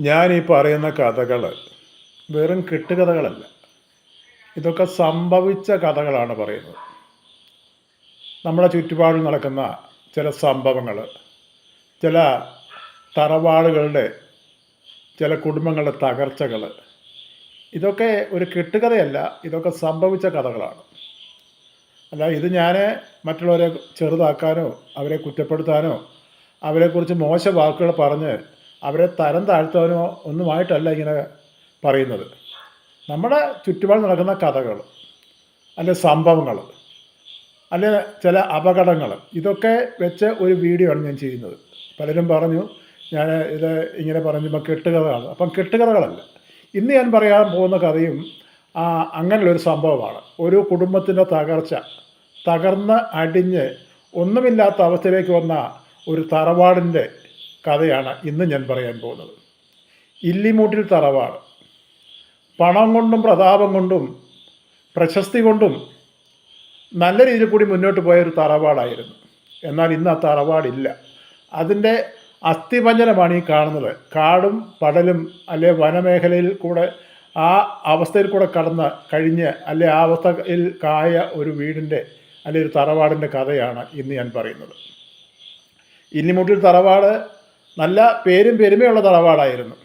ഞാൻ ഈ പറയുന്ന കഥകൾ വെറും കെട്ടുകഥകളല്ല. ഇതൊക്കെ സംഭവിച്ച കഥകളാണ് പറയുന്നത്. നമ്മുടെ ചുറ്റുപാടിൽ നടക്കുന്ന ചില സംഭവങ്ങൾ ചില തറവാടുകളുടെ ചില കുടുംബങ്ങളുടെ തകർച്ചകൾ ഇതൊക്കെ ഒരു കെട്ടുകഥയല്ല ഇതൊക്കെ സംഭവിച്ച കഥകളാണ്. അല്ല ഇത് ഞാൻ മറ്റുള്ളവരെ ചെറുതാക്കാനോ അവരെ കുറ്റപ്പെടുത്താനോ അവരെക്കുറിച്ച് മോശ വാക്കുകൾ പറഞ്ഞ് അവരെ തരം താഴ്ത്താനോ ഒന്നുമായിട്ടല്ല ഇങ്ങനെ പറയുന്നത്. നമ്മുടെ ചുറ്റുപാട് നടക്കുന്ന കഥകൾ അല്ലെ സംഭവങ്ങൾ അല്ലെ ചില അപകടങ്ങൾ ഇതൊക്കെ വെച്ച് ഒരു വീഡിയോ ആണ് ഞാൻ ചെയ്യുന്നത്. പലരും പറഞ്ഞു ഞാൻ ഇത് ഇങ്ങനെ പറയുമ്പോൾ കെട്ടുകഥകളാണ്. അപ്പം കെട്ടുകഥകളല്ല. ഇന്ന് ഞാൻ പറയാൻ പോകുന്ന കഥയും അങ്ങനെയുള്ളൊരു സംഭവമാണ്. ഒരു കുടുംബത്തിന്റെ തകർച്ച തകർന്ന് അടിഞ്ഞ് ഒന്നുമില്ലാത്ത അവസ്ഥയിലേക്ക് വന്ന ഒരു തറവാടിന്റെ കഥയാണ് ഇന്ന് ഞാൻ പറയാൻ പോകുന്നത്. ഇല്ലിമൂട്ടിൽ തറവാട്. പണം കൊണ്ടും പ്രതാപം കൊണ്ടും പ്രശസ്തി കൊണ്ടും നല്ല രീതിയിൽ കൂടി മുന്നോട്ട് പോയ ഒരു തറവാടായിരുന്നു. എന്നാൽ ഇന്ന് ആ തറവാടില്ല. അതിന്റെ അസ്ഥിഭഞ്ജനമാണ് ഈ കാണുന്നത്. കാടും പടലും അല്ലെ വനമേഖലയിൽ കൂടെ ആ അവസ്ഥയിൽ കൂടെ കടന്ന് കഴിഞ്ഞ് അല്ലെ ആ അവസ്ഥയിൽ കായ ഒരു വീടിന്റെ അല്ലെ ഒരു തറവാടിന്റെ കഥയാണ് ഇന്ന് ഞാൻ പറയുന്നത്. ഇല്ലിമുട്ടിൽ തറവാട് നല്ല പേരും പെരുമയുള്ള തറവാടായിരുന്നു.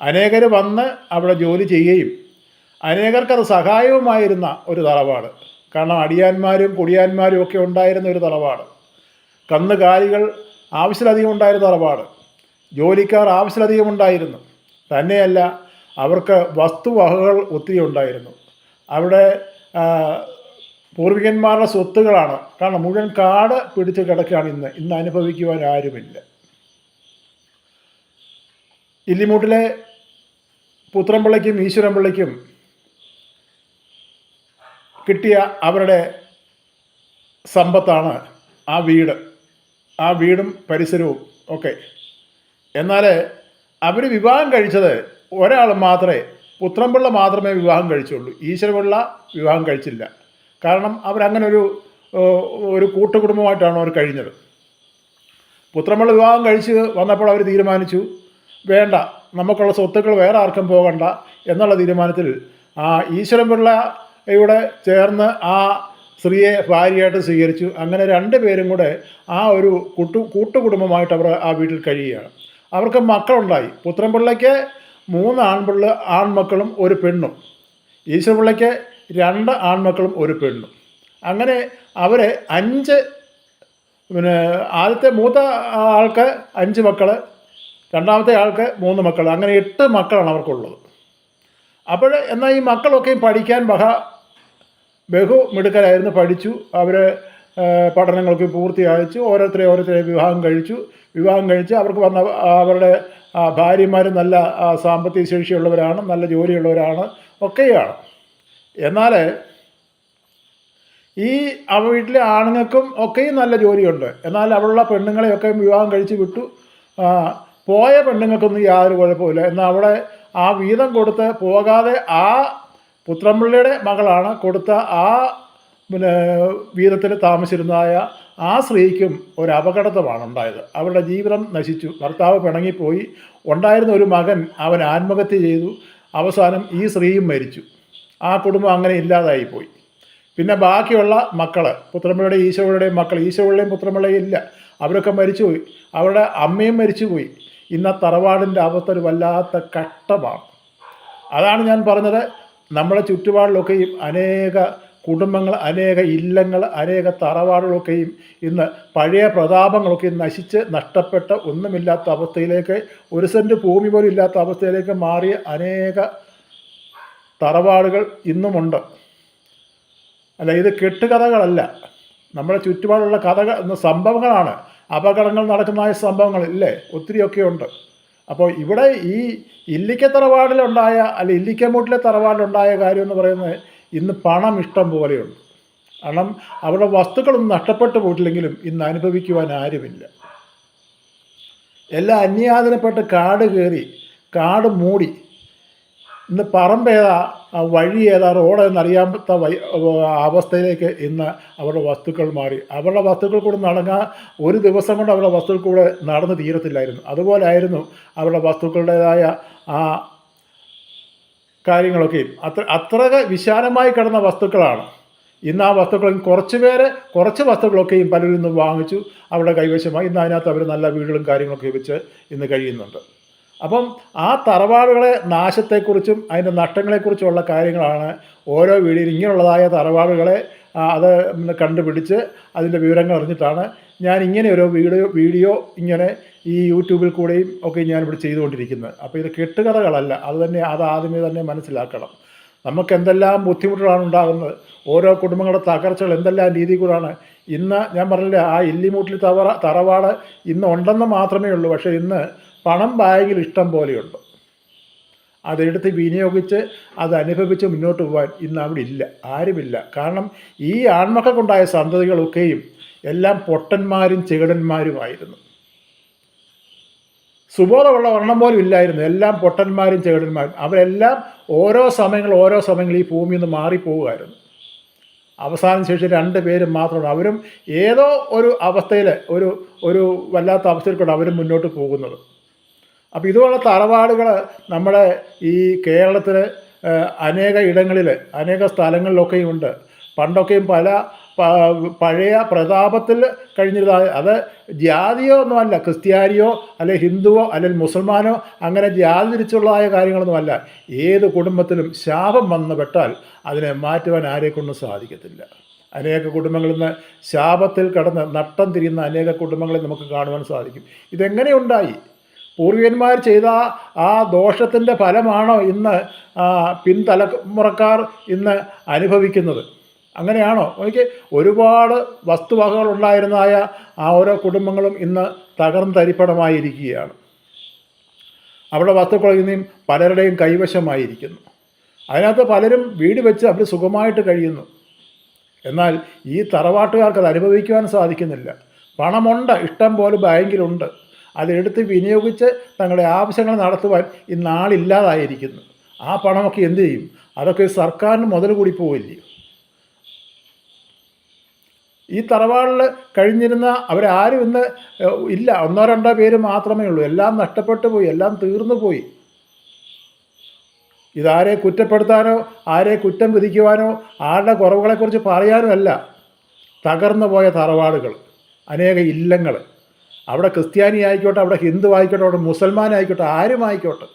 അനേകർ വന്ന് അവിടെ ജോലി ചെയ്യുകയും അനേകർക്കത് സഹായവുമായിരുന്ന ഒരു തറവാട്. കാരണം അടിയാന്മാരും കുടിയാന്മാരും ഒക്കെ ഉണ്ടായിരുന്ന ഒരു തറവാട്. കന്നുകാലികൾ ആവശ്യത്തിലധികം ഉണ്ടായിരുന്ന തറവാട്. ജോലിക്കാർ ആവശ്യത്തിലധികം ഉണ്ടായിരുന്നു. തന്നെയല്ല അവർക്ക് വസ്തുവകകൾ ഒത്തിരി ഉണ്ടായിരുന്നു. അവിടെ പൂർവികന്മാരുടെ സ്വത്തുകളാണ്. കാരണം മുഴുവൻ കാട് പിടിച്ച് കിടക്കുകയാണ് ഇന്ന്. ഇന്ന് അനുഭവിക്കുവാൻ ആരുമില്ല. ഇല്ലിമൂട്ടിലെ പുത്രമ്പിള്ളയ്ക്കും ഈശ്വരമ്പിള്ളയ്ക്കും കിട്ടിയ അവരുടെ സമ്പത്താണ് ആ വീട്. ആ വീടും പരിസരവും ഒക്കെ. എന്നാൽ അവർ വിവാഹം കഴിച്ചത് ഒരാൾ മാത്രമേ പുത്രമ്പിള്ള മാത്രമേ വിവാഹം കഴിച്ചുള്ളൂ. ഈശ്വരപിള്ള വിവാഹം കഴിച്ചില്ല. കാരണം അവരങ്ങനെ ഒരു ഒരു കൂട്ടുകുടുംബമായിട്ടാണ് അവർ കഴിഞ്ഞത്. പുത്രമ്പിള്ള വിവാഹം കഴിച്ച് വന്നപ്പോൾ അവർ തീരുമാനിച്ചു വേണ്ട. നമുക്കുള്ള സ്വത്തുക്കൾ വേറെ ആർക്കും പോകണ്ട എന്നുള്ള തീരുമാനത്തിൽ ആ ഈശ്വരൻപിള്ളയുടെ ചേർന്ന് ആ സ്ത്രീയെ ഭാര്യയായിട്ട് സ്വീകരിച്ചു. അങ്ങനെ രണ്ട് പേരും കൂടെ ആ ഒരു കൂട്ടു കൂട്ടുകുടുംബമായിട്ട് അവർ ആ വീട്ടിൽ കഴിയുകയാണ്. അവർക്ക് മക്കളുണ്ടായി. പുത്രൻപിള്ളയ്ക്ക് മൂന്ന് ആൺപിള്ള ആൺമക്കളും ഒരു പെണ്ണും. ഈശ്വരപിള്ളയ്ക്ക് രണ്ട് ആൺമക്കളും ഒരു പെണ്ണും. അങ്ങനെ അവരെ അഞ്ച് പിന്നെ ആദ്യത്തെ മൂത്ത ആൾക്ക് അഞ്ച് മക്കൾ രണ്ടാമത്തെ ആൾക്ക് മൂന്ന് മക്കൾ. അങ്ങനെ എട്ട് മക്കളാണ് അവർക്കുള്ളത്. അപ്പോൾ എന്നാൽ ഈ മക്കളൊക്കെയും പഠിക്കാൻ ബഹ ബഹു മിടുക്കരായിരുന്നു. പഠിച്ചു. അവർ പഠനങ്ങൾക്ക് പൂർത്തിയായിച്ചു. ഓരോരുത്തരെ ഓരോരുത്തരെ വിവാഹം കഴിച്ചു. വിവാഹം കഴിച്ച് അവർക്ക് വന്ന അവരുടെ ഭാര്യമാർ നല്ല സാമ്പത്തിക ശേഷിയുള്ളവരാണ് നല്ല ജോലിയുള്ളവരാണ് ഒക്കെയാണ്. എന്നാൽ ഈ അവ വീട്ടിലെ ആണുങ്ങൾക്കും ഒക്കെയും നല്ല ജോലിയുണ്ട്. എന്നാൽ അവളുള്ള പെണ്ണുങ്ങളെയൊക്കെ വിവാഹം കഴിച്ച് വിട്ടു. പോയ പെണ്ണുങ്ങൾക്കൊന്നും യാതൊരു കുഴപ്പമില്ല എന്നാൽ അവിടെ ആ വീതം കൊടുത്ത് പോകാതെ ആ പുത്രമ്പിള്ളിയുടെ മകളാണ് കൊടുത്ത ആ പിന്നെ വീതത്തിൽ താമസിച്ചിരുന്നതായ ആ സ്ത്രീക്കും ഒരു അപകടത്വമാണ് ഉണ്ടായത്. അവരുടെ ജീവിതം നശിച്ചു. ഭർത്താവ് പിണങ്ങിപ്പോയി. ഉണ്ടായിരുന്ന ഒരു മകൻ അവൻ ആത്മഹത്യ ചെയ്തു. അവസാനം ഈ സ്ത്രീയും മരിച്ചു. ആ കുടുംബം അങ്ങനെ ഇല്ലാതായിപ്പോയി. പിന്നെ ബാക്കിയുള്ള മക്കൾ പുത്രമ്മയുടെ ഈശോയുടെയും മക്കൾ ഈശോയുടെയും പുത്രമ്മയുടെയും ഇല്ല. അവരൊക്കെ മരിച്ചുപോയി. അവരുടെ അമ്മയും മരിച്ചുപോയി. ഇന്ന് തറവാടിന്റെ അവസ്ഥ ഒരു വല്ലാത്ത കഷ്ടമാണ് അതാണ് ഞാൻ പറഞ്ഞത്. നമ്മുടെ ചുറ്റുപാടിലൊക്കെയും അനേക കുടുംബങ്ങൾ അനേക ഇല്ലങ്ങൾ അനേക തറവാടുകളൊക്കെയും ഇന്ന് പഴയ പ്രതാപങ്ങളൊക്കെ നശിച്ച് നഷ്ടപ്പെട്ട ഒന്നുമില്ലാത്ത അവസ്ഥയിലേക്ക് ഒരു സെന്റ് ഭൂമി പോലും ഇല്ലാത്ത അവസ്ഥയിലേക്ക് മാറിയ അനേക തറവാടുകൾ ഇന്നുമുണ്ട്. അല്ല ഇത് കെട്ടുകഥകളല്ല. നമ്മുടെ ചുറ്റുപാടുള്ള കഥകൾ സംഭവങ്ങളാണ്. അപകടങ്ങൾ നടക്കുന്നതായ സംഭവങ്ങൾ ഇല്ലേ ഒത്തിരിയൊക്കെ ഉണ്ട് അപ്പോൾ ഇവിടെ ഈ ഇല്ലിക്ക തറവാടിലുണ്ടായ അല്ല ഇല്ലിക്കമൂട്ടിലെ തറവാടിലുണ്ടായ കാര്യം എന്ന് പറയുന്നത് ഇന്ന് പണം ഇഷ്ടം പോലെയുണ്ട്. കാരണം അവരുടെ വസ്തുക്കളൊന്നും നഷ്ടപ്പെട്ടു പോയിട്ടില്ലെങ്കിലും ഇന്ന് അനുഭവിക്കുവാൻ ആരുമില്ല. എല്ലാം അന്യാദിനപ്പെട്ട് കാട് കയറി കാട് മൂടി ഇന്ന് പറമ്പ് ഏതാ? വഴി ഏതാ? റോഡ് എന്നറിയാത്ത അവസ്ഥയിലേക്ക് ഇന്ന് അവരുടെ വസ്തുക്കൾ മാറി. അവരുടെ വസ്തുക്കൾ കൂടെ നടങ്ങാൻ ഒരു ദിവസം കൊണ്ട് അവരുടെ വസ്തുക്കൾ കൂടെ നടന്ന് തീരത്തില്ലായിരുന്നു. അതുപോലെ ആയിരുന്നു അവരുടെ വസ്തുക്കളുടേതായ ആ കാര്യങ്ങളൊക്കെയും അത്ര അത്ര വിശാലമായി കിടന്ന വസ്തുക്കളാണ്. ഇന്ന് ആ വസ്തുക്കളും കുറച്ച് പേര് കുറച്ച് വസ്തുക്കളൊക്കെയും പലരും ഇന്ന് വാങ്ങിച്ചു അവരുടെ കൈവശമായി. ഇന്ന് അതിനകത്ത് അവർ നല്ല വീടുകളും കാര്യങ്ങളൊക്കെ വെച്ച് ഇന്ന് കഴിയുന്നുണ്ട്. അപ്പം ആ തറവാടുകളെ നാശത്തെക്കുറിച്ചും അതിന്റെ നഷ്ടങ്ങളെക്കുറിച്ചുള്ള കാര്യങ്ങളാണ് ഓരോ വീടിൽ ഇങ്ങനെയുള്ളതായ തറവാടുകളെ അത് കണ്ടുപിടിച്ച് അതിന്റെ വിവരങ്ങൾ അറിഞ്ഞിട്ടാണ് ഞാൻ ഇങ്ങനെ ഒരു വീഡിയോ വീഡിയോ ഇങ്ങനെ ഈ യൂട്യൂബിൽ കൂടെയും ഒക്കെ ഞാനിവിടെ ചെയ്തുകൊണ്ടിരിക്കുന്നത്. അപ്പോൾ ഇത് കെട്ടുകഥകളല്ല അത് തന്നെ അത് ആദ്യമേ തന്നെ മനസ്സിലാക്കണം. നമുക്ക് എന്തെല്ലാം ബുദ്ധിമുട്ടുകളാണ് ഉണ്ടാകുന്നത്? ഓരോ കുടുംബങ്ങളുടെ തകർച്ചകൾ എന്തെല്ലാം രീതി കൂടാണ്? ഇന്ന് ഞാൻ പറഞ്ഞില്ലേ ആ ഇല്ലിമൂട്ടിൽ തറവാട് ഇന്ന് ഉണ്ടെന്ന് മാത്രമേ ഉള്ളൂ. പക്ഷേ ഇന്ന് പണം ബാങ്കിൽ ഇഷ്ടം പോലെയുണ്ട്. അതെടുത്ത് വിനിയോഗിച്ച് അത് അനുഭവിച്ച് മുന്നോട്ട് പോകാൻ ഇന്ന് അവിടെ ഇല്ല ആരുമില്ല. കാരണം ഈ ആൺമക്കൾക്കുണ്ടായ സന്തതികളൊക്കെയും എല്ലാം പൊട്ടന്മാരും ചെകിടന്മാരുമായിരുന്നു സുബോധമുള്ള ഒരെണ്ണം പോലും ഇല്ലായിരുന്നു. എല്ലാം പൊട്ടന്മാരും ചെകിടന്മാരും അവരെല്ലാം ഓരോ സമയങ്ങൾ ഓരോ സമയങ്ങൾ ഈ ഭൂമിയിൽ നിന്ന് മാറിപ്പോവുമായിരുന്നു. അവസാനം ശേഷം രണ്ട് പേരും മാത്രമാണ്. അവരും ഏതോ ഒരു അവസ്ഥയിൽ ഒരു ഒരു വല്ലാത്ത അവസ്ഥയിൽ കൂടെ അവരും മുന്നോട്ട് പോകുന്നത്. അപ്പോൾ ഇതുപോലുള്ള തറവാടുകൾ നമ്മുടെ ഈ കേരളത്തിൽ അനേക ഇടങ്ങളിൽ അനേക സ്ഥലങ്ങളിലൊക്കെയും ഉണ്ട്. പണ്ടൊക്കെയും പല പഴയ പ്രതാപത്തിൽ കഴിഞ്ഞിരുന്ന അത് ജാതിയോ ഒന്നുമല്ല ക്രിസ്ത്യാനിയോ അല്ലെ ഹിന്ദുവോ അല്ലെങ്കിൽ മുസൽമാനോ അങ്ങനെ ജാതി തിരിച്ചുള്ളതായ കാര്യങ്ങളൊന്നുമല്ല. ഏത് കുടുംബത്തിലും ശാപം വന്നു പെട്ടാൽ അതിനെ മാറ്റുവാൻ ആരെക്കൊണ്ടും സാധിക്കത്തില്ല. അനേക കുടുംബങ്ങളിൽ നിന്ന് ശാപത്തിൽ കടന്ന് നട്ടം തിരിയുന്ന അനേക കുടുംബങ്ങളെ നമുക്ക് കാണുവാൻ സാധിക്കും. ഇതെങ്ങനെ ഉണ്ടായി? പൂർവികന്മാർ ചെയ്ത ആ ദോഷത്തിന്റെ ഫലമാണോ ഇന്ന് പിൻതലമുറക്കാർ ഇന്ന് അനുഭവിക്കുന്നത്? അങ്ങനെയാണോ? എനിക്ക് ഒരുപാട് വസ്തുവകകൾ ഉണ്ടായിരുന്നതായ ആ ഓരോ കുടുംബങ്ങളും ഇന്ന് തകർന്ന് തരിപ്പണമായിരിക്കുകയാണ് അവിടെ വസ്തുക്കൾ ഇനിയും പലരുടെയും കൈവശമായിരിക്കുന്നു. അതിനകത്ത് പലരും വീട് വെച്ച് അവർ സുഖമായിട്ട് കഴിയുന്നു. എന്നാൽ ഈ തറവാട്ടുകാർക്ക് അത് അനുഭവിക്കുവാൻ സാധിക്കുന്നില്ല. പണമുണ്ട് ഇഷ്ടം പോലെ ബാങ്കിലുണ്ട്. അതെടുത്ത് വിനിയോഗിച്ച് തങ്ങളുടെ ആവശ്യങ്ങൾ നടത്തുവാൻ ഇന്ന് ആളില്ലാതായിരിക്കുന്നു ആ പണമൊക്കെ എന്ത് ചെയ്യും? അതൊക്കെ സർക്കാരിന് മുതൽ കൂടി പോവില്ലേ? ഈ തറവാടിൽ കഴിഞ്ഞിരുന്ന അവരാരും ഇന്ന് ഇല്ല. ഒന്നോ രണ്ടോ പേര് മാത്രമേ ഉള്ളൂ. എല്ലാം നഷ്ടപ്പെട്ടു പോയി. എല്ലാം തീർന്നു പോയി. ഇതാരെ കുറ്റപ്പെടുത്താനോ ആരെ കുറ്റം വിധിക്കുവാനോ ആരുടെ കുറവുകളെക്കുറിച്ച് പറയാനോ അല്ല. തകർന്നു പോയ തറവാടുകൾ അനേക ഇല്ലങ്ങൾ. അവിടെ ക്രിസ്ത്യാനി ആയിക്കോട്ടെ അവിടെ ഹിന്ദു ആയിക്കോട്ടെ അവിടെ മുസൽമാൻ ആയിക്കോട്ടെ ആരും ആയിക്കോട്ടെ.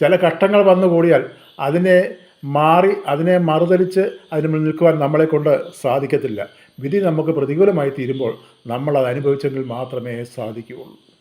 ചില കഷ്ടങ്ങൾ വന്നു കൂടിയാൽ അതിനെ മാറി അതിനെ മറുതലിച്ച് അതിന് മുന്നിൽ നിൽക്കുവാൻ നമ്മളെ കൊണ്ട് സാധിക്കത്തില്ല. വിധി നമുക്ക് പ്രതികൂലമായി തീരുമ്പോൾ നമ്മൾ അത് അനുഭവിച്ചെങ്കിൽ മാത്രമേ സാധിക്കുകയുള്ളൂ.